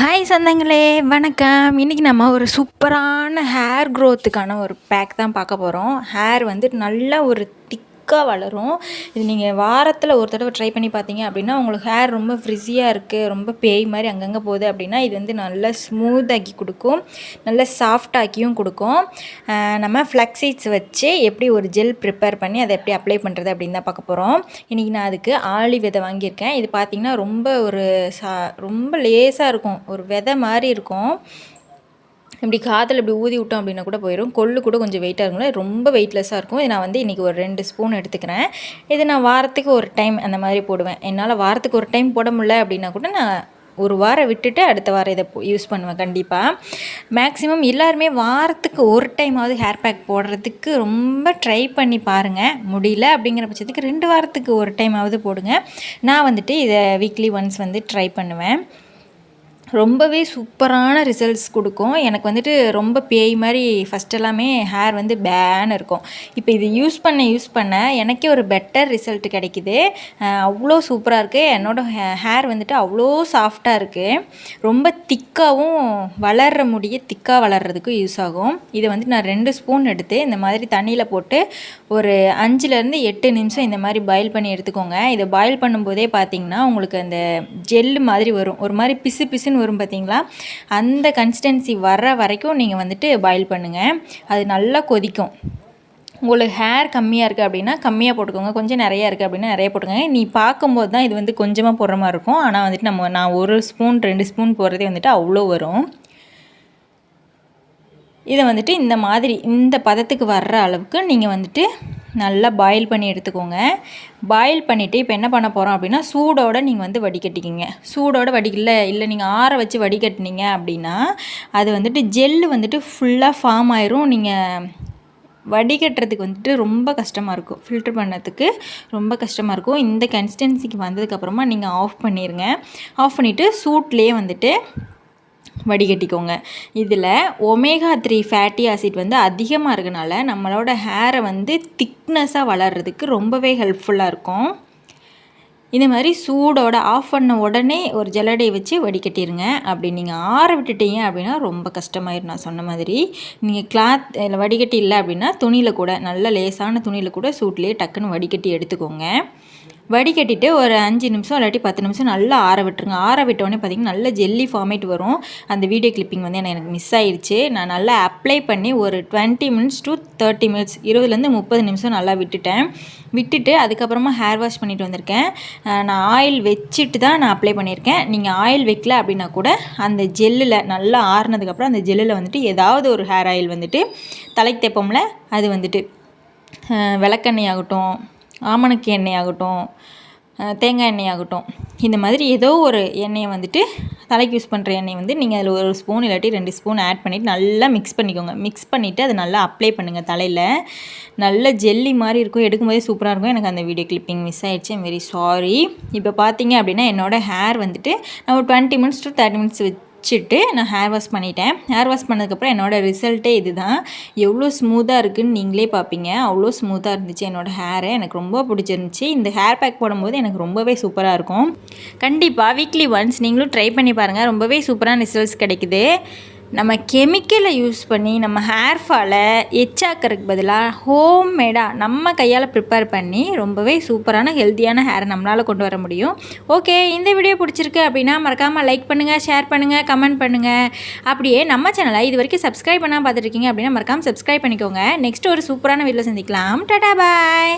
Hi சொந்தங்களே. வணக்கம். இன்றைக்கி நம்ம ஒரு சூப்பரான ஹேர் க்ரோத்துக்கான ஒரு பேக் தான் பார்க்க போகிறோம் ஹேர் வந்து நல்லா ஒரு திக் திக்காக வளரும். இது நீங்கள் வாரத்தில் ஒரு தடவை ட்ரை பண்ணி பார்த்தீங்க அப்படின்னா உங்களுக்கு ஹேர் ரொம்ப ஃப்ரிஸியாக இருக்குது ரொம்ப பேய் மாதிரி அங்கங்கே போகுது அப்படின்னா இது வந்து நல்லா ஸ்மூத்தாக்கி கொடுக்கும். நல்லா சாஃப்டாக்கியும் கொடுக்கும். நம்ம ஃப்ளக்ஸீட்ஸ் வச்சு எப்படி ஒரு ஜெல் ப்ரிப்பேர் பண்ணி அதை எப்படி அப்ளை பண்ணுறது அப்படின்னு தான் பார்க்க போகிறோம் இன்றைக்கி நான் அதுக்கு ஆளி விதை வாங்கியிருக்கேன். இது பார்த்திங்கன்னா ரொம்ப ஒரு சா ரொம்ப லேசாக இருக்கும். ஒரு விதை மாதிரி இருக்கும். இப்படி காதில் இப்படி ஊதி விட்டோம் அப்படின்னா கூட போயிடும் கொள்ளு கூட கொஞ்சம் வெயிட்டாக இருக்கும்ல. ரொம்ப வெயிட்லெஸ்ஸாக இருக்கும். நான் வந்து இன்றைக்கி ஒரு ரெண்டு ஸ்பூன் எடுத்துக்கிறேன். இது நான் வாரத்துக்கு ஒரு டைம் அந்த மாதிரி போடுவேன். என்னால் வாரத்துக்கு ஒரு டைம் போட முடியல அப்படின்னா கூட நான் ஒரு வாரம் விட்டுட்டு அடுத்த வாரம் இதை யூஸ் பண்ணுவேன் கண்டிப்பாக மேக்ஸிமம் எல்லாருமே வாரத்துக்கு ஒரு டைமாவது ஹேர் பேக் போடுறதுக்கு ரொம்ப ட்ரை பண்ணி பாருங்கள் முடியல அப்படிங்கிற பட்சத்துக்கு ரெண்டு வாரத்துக்கு ஒரு டைமாவது போடுங்க. நான் வந்துட்டு இதை வீக்லி ஒன்ஸ் வந்து ட்ரை பண்ணுவேன். ரொம்பவே சூப்பரான ரிசல்ட்ஸ் கொடுக்கும். எனக்கு வந்துட்டு ரொம்ப பேய் மாதிரி ஃபஸ்ட் எல்லாமே ஹேர் வந்து பேன் இருக்கும். இப்போ இது யூஸ் பண்ண யூஸ் பண்ண எனக்கே ஒரு பெட்டர் ரிசல்ட் கிடைக்கிது. அவ்வளோ சூப்பராக இருக்குது என்னோடய ஹேர் வந்துட்டு அவ்வளோ சாஃப்டாக இருக்குது ரொம்ப திக்காகவும் வளர்கிற முடிய திக்காக வளர்கிறதுக்கும் யூஸ் ஆகும். இதை வந்து நான் ரெண்டு ஸ்பூன் எடுத்து இந்த மாதிரி தண்ணியில் போட்டு ஒரு அஞ்சுலேருந்து எட்டு நிமிஷம் இந்த மாதிரி பாயில் பண்ணி எடுத்துக்கோங்க. இதை பாயில் பண்ணும்போதே பார்த்தீங்கன்னா உங்களுக்கு அந்த ஜெல்லு மாதிரி வரும். ஒரு மாதிரி பிசு பிசுன்னு வரும் பார்த்தீங்களா? அந்த கன்சிஸ்டன்சி வர்ற வரைக்கும் நீங்கள் வந்துட்டு பாயில் பண்ணுங்கள் அது நல்லா கொதிக்கும். உங்களுக்கு ஹேர் கம்மியாக இருக்குது அப்படின்னா கம்மியாக போட்டுக்கோங்க. கொஞ்சம் நிறையா இருக்குது அப்படின்னா நிறைய போட்டுக்கோங்க. நீ பார்க்கும்போது தான் இது வந்து கொஞ்சமாக போடுற மாதிரி இருக்கும். ஆனால் வந்துட்டு நம்ம நான் ஒரு ஸ்பூன் ரெண்டு ஸ்பூன் போடுறதே வந்துட்டு அவ்வளோ வரும். இதை வந்துட்டு இந்த மாதிரி இந்த பதத்துக்கு வர்ற அளவுக்கு நீங்கள் வந்துட்டு நல்லா பாயில் பண்ணி எடுத்துக்கோங்க. பாயில் பண்ணிவிட்டு இப்போ என்ன பண்ண போகிறோம் அப்படின்னா சூடோடு நீங்கள் வந்து வடிகட்டிக்கிங்க. சூடோடு வடிக்கல இல்லை நீங்கள் ஆற வச்சு வடிகட்டினீங்க அப்படின்னா அது வந்துட்டு ஜெல்லு வந்துட்டு ஃபுல்லாக ஃபார்ம் ஆயிரும். நீங்கள் வடிகட்டுறதுக்கு வந்துட்டு ரொம்ப கஷ்டமாக இருக்கும். ஃபில்ட்ரு பண்ணுறதுக்கு ரொம்ப கஷ்டமாக இருக்கும். இந்த கன்சிஸ்டன்சிக்கு வந்ததுக்கப்புறமா நீங்கள் ஆஃப் பண்ணிடுங்க ஆஃப் பண்ணிவிட்டு சூட்லேயே வந்துட்டு வடிகட்டிக்கோங்க. இதில் ஒமேகா த்ரீ ஃபேட்டி ஆசிட் வந்து அதிகமாக இருக்கனால நம்மளோட ஹேரை வந்து திக்னஸாக வளர்கிறதுக்கு ரொம்பவே ஹெல்ப்ஃபுல்லாக இருக்கும். இந்த மாதிரி சூடோட ஆஃப் பண்ண உடனே ஒரு ஜல்லடை வச்சு வடிகட்டிடுங்க அப்படி நீங்கள் ஆற விட்டுட்டீங்க அப்படின்னா ரொம்ப கஷ்டமாயிரும். நான் சொன்ன மாதிரி நீங்கள் கிளாத் இல்லை வடிகட்டி இல்லை அப்படின்னா துணியில் கூட நல்ல லேசான துணியில் கூட சூட்லேயே டக்குன்னு வடிகட்டி எடுத்துக்கோங்க. வடிகட்டிட்டு ஒரு அஞ்சு நிமிஷம் இல்லாட்டி பத்து நிமிஷம் நல்லா ஆற விட்டுருங்க. ஆற விட்டோடனே பார்த்தீங்கன்னா நல்ல ஜெல்லி ஃபார்மேட் வரும். அந்த வீடியோ கிளிப்பிங் வந்து எனக்கு மிஸ் ஆயிடுச்சு நான் நல்லா அப்ளை பண்ணி ஒரு twenty minutes to thirty minutes இருபதுலேருந்து முப்பது நிமிஷம் நல்லா விட்டுட்டேன். விட்டுட்டு அதுக்கப்புறமா ஹேர் வாஷ் பண்ணிட்டு வந்திருக்கேன். நான் ஆயில் வச்சுட்டு தான் நான் அப்ளை பண்ணியிருக்கேன். நீங்கள் ஆயில் வைக்கல அப்படின்னா கூட அந்த ஜெல்லில் நல்லா ஆறுனதுக்கப்புறம் அந்த ஜெல்லில் வந்துட்டு ஏதாவது ஒரு ஹேர் ஆயில் வந்துட்டு தலைக்கு தேப்போம்ல அது வந்துட்டு விளக்கெண்ணெய் ஆகட்டும் ஆமணக்கு எண்ணெய் ஆகட்டும் தேங்காய் எண்ணெய் ஆகட்டும் இந்த மாதிரி ஏதோ ஒரு எண்ணெயை வந்துட்டு தலைக்கு யூஸ் பண்ணுற எண்ணெய் வந்து நீங்கள் அதில் ஒரு ஸ்பூன் இல்லாட்டி ரெண்டு ஸ்பூன் ஆட் பண்ணிவிட்டு நல்லா மிக்ஸ் பண்ணிக்கோங்க. மிக்ஸ் பண்ணிவிட்டு அதை நல்லா அப்ளை பண்ணுங்கள் தலையில். நல்ல ஜெல்லி மாதிரி இருக்கும் எடுக்கும்போதே சூப்பராக இருக்கும். எனக்கு அந்த வீடியோ கிளிப்பிங் மிஸ் ஆகிடுச்சு ஐம் வெரி சாரி இப்போ பார்த்தீங்க அப்படின்னா என்னோடய ஹேர் வந்துட்டு நான் ஒரு twenty minutes to thirty minutes வச்சுட்டு நான் ஹேர் வாஷ் பண்ணிட்டேன். ஹேர் வாஷ் பண்ணதுக்கப்புறம் என்னோடய ரிசல்ட்டே இதுதான். எவ்வளோ ஸ்மூத்தாக இருக்குன்னு நீங்களே பார்ப்பீங்க. அவ்வளோ ஸ்மூத்தாக இருந்துச்சு என்னோடய ஹேரு எனக்கு ரொம்ப பிடிச்சிருந்துச்சி. இந்த ஹேர் பேக் போடும்போது எனக்கு ரொம்பவே சூப்பராக இருக்கும். கண்டிப்பாக வீக்லி ஒன்ஸ் நீங்களும் ட்ரை பண்ணி பாருங்கள் ரொம்பவே சூப்பரான ரிசல்ட்ஸ் கிடைக்குது. நம்ம கெமிக்கலை யூஸ் பண்ணி நம்ம ஹேர் ஃபாலை எச்சாக்கிறதுக்கு பதிலாக ஹோம் மேடாக நம்ம கையால் ப்ரிப்பேர் பண்ணி ரொம்பவே சூப்பரான ஹெல்த்தியான ஹேரை நம்மளால் கொண்டு வர முடியும். ஓகே இந்த வீடியோ பிடிச்சிருக்கு அப்படின்னா மறக்காமல் லைக் பண்ணுங்கள் ஷேர் பண்ணுங்கள் கமெண்ட் பண்ணுங்கள் அப்படியே நம்ம சேனலை இது வரைக்கும் சப்ஸ்கிரைப் பண்ணால் பார்த்துருக்கீங்க அப்படின்னா மறக்காமல் சப்ஸ்கிரைப் பண்ணிக்கோங்க. நெக்ஸ்ட் ஒரு சூப்பரான வீடியோ சந்திக்கலாம். டாடா பாய்